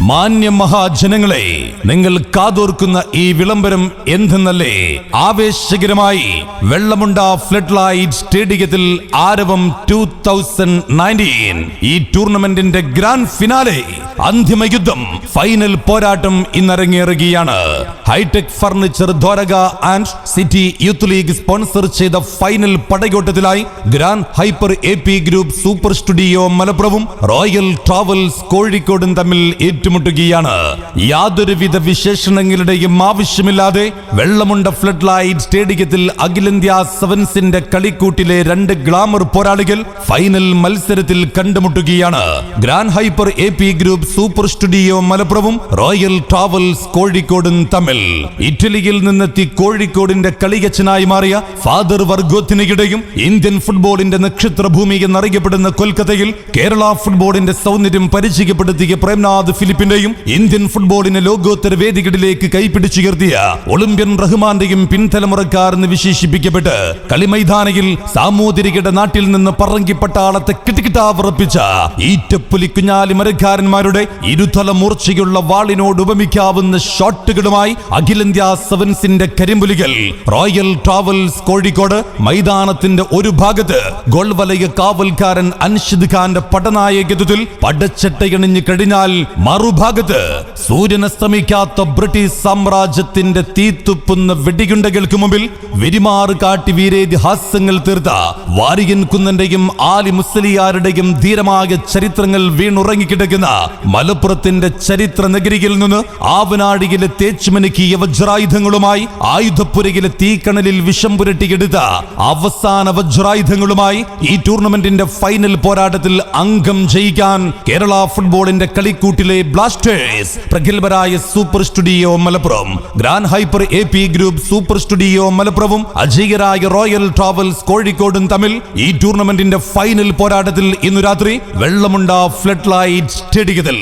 മാന്യ മഹാജനങ്ങളെ നിങ്ങൾ കാതോർക്കുന്ന ഈ വിളംബരം എന്തെന്നല്ലേ? ആവേശകരമായി വെള്ളമുണ്ട ഫ്ലഡ് ലൈറ്റ് സ്റ്റേഡിയത്തിൽ ആരവം ടൂ തൗസൻഡ് നയന്റീൻ ഈ ടൂർണമെന്റിന്റെ ഗ്രാൻഡ് ഫിനാലെ അന്തിമ യുദ്ധം ഫൈനൽ പോരാട്ടം ഇന്നരങ്ങേറുകയാണ് hi-tech furniture Dwaraka and city youth league sponsor ചെയ്ത final പടയോട്ടത്തിലായി grand hyper A P group super studio മലപ്പുറവും royal travels കോഴിക്കോടും തമ്മിൽ ഏറ്റുമുട്ടുകയാണ്. യാതൊരുവിധ വിശേഷണങ്ങളുടെയും ആവശ്യമില്ലാതെ വെള്ളമുണ്ട ഫ്ലഡ് ലൈറ്റ് സ്റ്റേഡിയത്തിൽ അഖിലേന്ത്യാ സെവൻസിന്റെ കളിക്കൂട്ടിലെ രണ്ട് ഗ്ലാമർ പോരാളികൾ ഫൈനൽ മത്സരത്തിൽ കണ്ടുമുട്ടുകയാണ്. Grand hyper A P group super studio മലപ്പുറവും royal travels കോഴിക്കോടും തമ്മിൽ. ഇറ്റലിയിൽ നിന്നെത്തി കോഴിക്കോടിന്റെ കളിയച്ചനായി മാറിയ ഫാദർ വർഗോത്തിനിടയും ഇന്ത്യൻ ഫുട്ബോളിന്റെ നക്ഷത്രഭൂമി എന്നറിയപ്പെടുന്ന കൊൽക്കത്തയിൽ കേരള ഫുട്ബോളിന്റെ സൗന്ദര്യം പരിചയപ്പെടുത്തിയ പ്രേംനാഥ് ഫിലിപ്പിന്റെയും ഇന്ത്യൻ ഫുട്ബോളിനെ ലോകോത്തര വേദികളിലേക്ക് കൈപ്പിടിച്ചുയർത്തിയ ഒളിമ്പ്യൻ റഹ്മാന്റെയും പിൻതലമുറക്കാർ എന്ന് വിശേഷിപ്പിക്കപ്പെട്ട് കളിമൈതാനയിൽ സാമൂതിരികയുടെ നാട്ടിൽ നിന്ന് പറങ്കി പട്ടാളത്തെ കിട്ടിക്കിട്ടാ വിറപ്പിച്ച ഈറ്റപ്പുലി കുഞ്ഞാലി മരക്കാരന്മാരുടെ ഇരുതല മൂർച്ചയുള്ള വാളിനോട് ഉപമിക്കാവുന്ന ഷോട്ടുകളുമായി അഖിലേന്ത്യാ സെവൻസിന്റെ കരിമ്പുലികൾ റോയൽ ട്രാവൽസ് കോഴിക്കോട് മൈതാനത്തിന്റെ ഒരു ഭാഗത്ത് ഗോൾവലയ കാവൽക്കാരൻ അൻഷിദ് ഖാന്റെ പടനായകത്വത്തിൽ പടച്ചട്ടയണിഞ്ഞ് കഴിഞ്ഞാൽ മറുഭാഗത്ത് സൂര്യനസ്തമിക്കാത്ത ബ്രിട്ടീഷ് സാമ്രാജ്യത്തിന്റെ തീത്തുപ്പുന്ന വെടിയുണ്ടകൾക്ക് മുമ്പിൽ വിരിമാറ് കാട്ടി വീരേതിഹാസങ്ങൾ തീർത്ത വാരിയൻ കുന്നന്റെയും ആലി മുസ്ലിയാരുടെയും ധീരമായ ചരിത്രങ്ങൾ വീണുറങ്ങിക്കിടക്കുന്ന മലപ്പുറത്തിന്റെ ചരിത്ര നഗരിയിൽ നിന്ന് ആവനാടിയിലെ തേച്ചുമനുക്കിയ വജ്രായുധങ്ങളുമായി ആയുധപ്പുരയിലെ തീക്കണലിൽ വിഷം പുരട്ടിയെടുത്ത അവസാന വജ്രായുധങ്ങളുമായി ഈ ടൂർണമെന്റിന്റെ ഫൈനൽ പോരാട്ടത്തിൽ അംഗം ജയിക്കാൻ കേരള ഫുട്ബോളിന്റെ കളിക്കൂട്ടിലെ ബ്ലാസ്റ്റേഴ്സ് പ്രഗത്ഭരായ super studio Malappuram. Grand hyper A P group super studio മലപ്പുറവും അജയ്യരായ റോയൽ ട്രാവൽസ് കോഴിക്കോടും തമ്മിൽ ഈ ടൂർണമെന്റിന്റെ ഫൈനൽ പോരാട്ടത്തിൽ ഇന്നു രാത്രി വെള്ളമുണ്ട ഫ്ലഡ് ലൈറ്റ് സ്റ്റേഡിയത്തിൽ